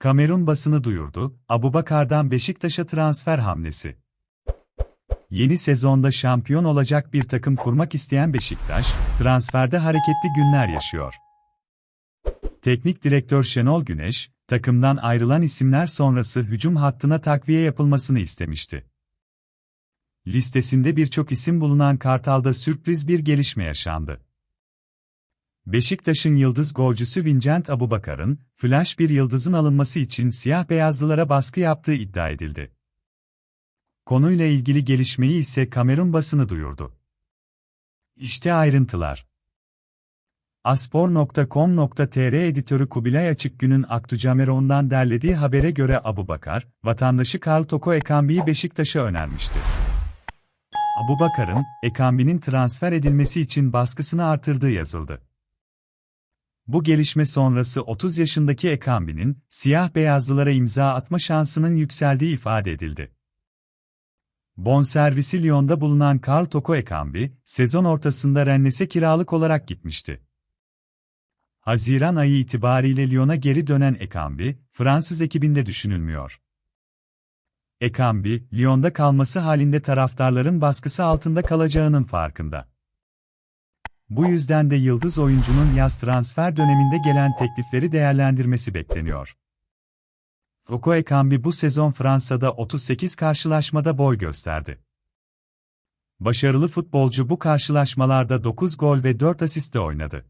Kamerun basını duyurdu, Abubakar'dan Beşiktaş'a transfer hamlesi. Yeni sezonda şampiyon olacak bir takım kurmak isteyen Beşiktaş, transferde hareketli günler yaşıyor. Teknik direktör Şenol Güneş, takımdan ayrılan isimler sonrası hücum hattına takviye yapılmasını istemişti. Listesinde birçok isim bulunan Kartal'da sürpriz bir gelişme yaşandı. Beşiktaş'ın yıldız golcüsü Vincent Abubakar'ın, flash bir yıldızın alınması için siyah beyazlılara baskı yaptığı iddia edildi. Konuyla ilgili gelişmeyi ise Kamerun basını duyurdu. İşte ayrıntılar. Aspor.com.tr editörü Kubilay Açıkgün'ün Aktucameron'dan derlediği habere göre Abubakar, vatandaşı Karl Toko Ekambi'yi Beşiktaş'a önermişti. Abubakar'ın, Ekambi'nin transfer edilmesi için baskısını artırdığı yazıldı. Bu gelişme sonrası 30 yaşındaki Ekambi'nin, siyah beyazlılara imza atma şansının yükseldiği ifade edildi. Bonservisi Lyon'da bulunan Karl Toko Ekambi, sezon ortasında Rennes'e kiralık olarak gitmişti. Haziran ayı itibariyle Lyon'a geri dönen Ekambi, Fransız ekibinde düşünülmüyor. Ekambi, Lyon'da kalması halinde taraftarların baskısı altında kalacağının farkında. Bu yüzden de yıldız oyuncunun yaz transfer döneminde gelen teklifleri değerlendirmesi bekleniyor. Oko Ekambi bu sezon Fransa'da 38 karşılaşmada boy gösterdi. Başarılı futbolcu bu karşılaşmalarda 9 gol ve 4 asiste oynadı.